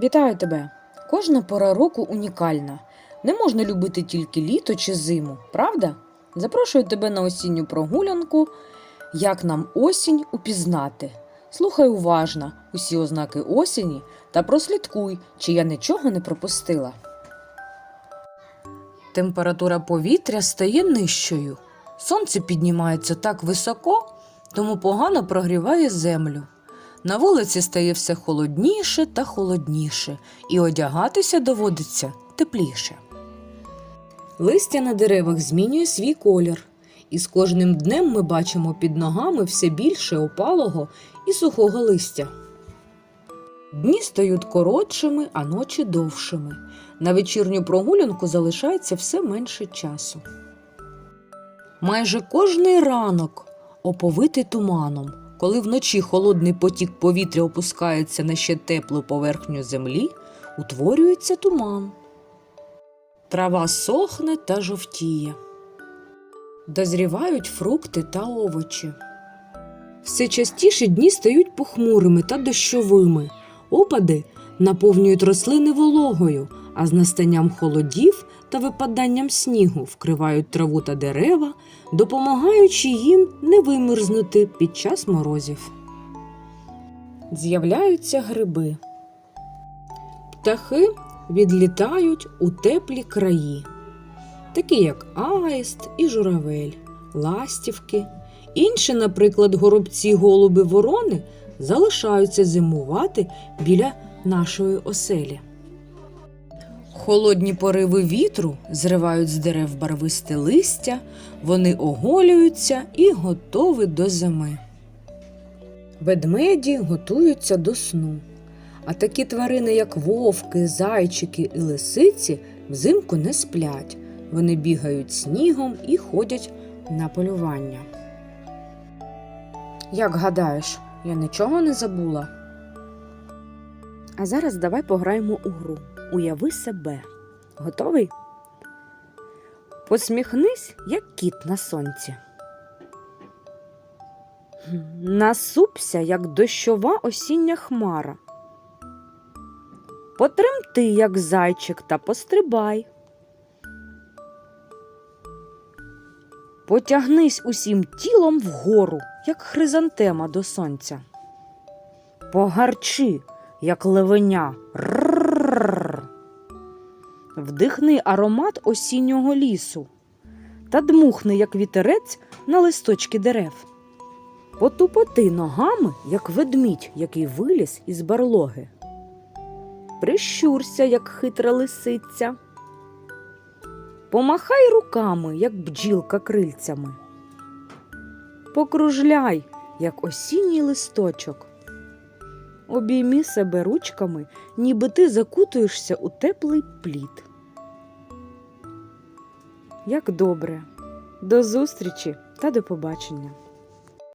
Вітаю тебе! Кожна пора року унікальна. Не можна любити тільки літо чи зиму, правда? Запрошую тебе на осінню прогулянку. Як нам осінь упізнати? Слухай уважно усі ознаки осені та прослідкуй, чи я нічого не пропустила. Температура повітря стає нижчою. Сонце піднімається так високо, тому погано прогріває землю. На вулиці стає все холодніше та холодніше, і одягатися доводиться тепліше. Листя на деревах змінює свій колір, і з кожним днем ми бачимо під ногами все більше опалого і сухого листя. Дні стають коротшими, а ночі довшими. На вечірню прогулянку залишається все менше часу. Майже кожний ранок оповитий туманом, коли вночі холодний потік повітря опускається на ще теплу поверхню землі, утворюється туман. Трава сохне та жовтіє. Дозрівають фрукти та овочі. Все частіше дні стають похмурими та дощовими. Опади наповнюють рослини вологою, а з настанням холодів та випаданням снігу вкривають траву та дерева, допомагаючи їм не вимерзнути під час морозів. З'являються гриби. Птахи відлітають у теплі краї, такі як аїст і журавель, ластівки. Інші, наприклад, горобці, голуби, ворони залишаються зимувати біля нашої оселі. Холодні пориви вітру зривають з дерев барвисте листя, вони оголюються і готові до зими. Ведмеді готуються до сну. А такі тварини, як вовки, зайчики і лисиці, взимку не сплять. Вони бігають снігом і ходять на полювання. Як гадаєш, я нічого не забула. А зараз давай пограємо у гру. Уяви себе. Готовий? Посміхнись, як кіт на сонці. Насупся, як дощова осіння хмара. Потремти, як зайчик, та пострибай. Потягнись усім тілом вгору, як хризантема до сонця. Погарчи, як левеня. Рррррр. Вдихни аромат осіннього лісу та дмухни, як вітерець на листочки дерев. Потупоти ногами, як ведмідь, який виліз із барлоги. Прищурся, як хитра лисиця. Помахай руками, як бджілка крильцями. Покружляй, як осінній листочок. Обійми себе ручками, ніби ти закутуєшся у теплий плід. Як добре. До зустрічі та до побачення.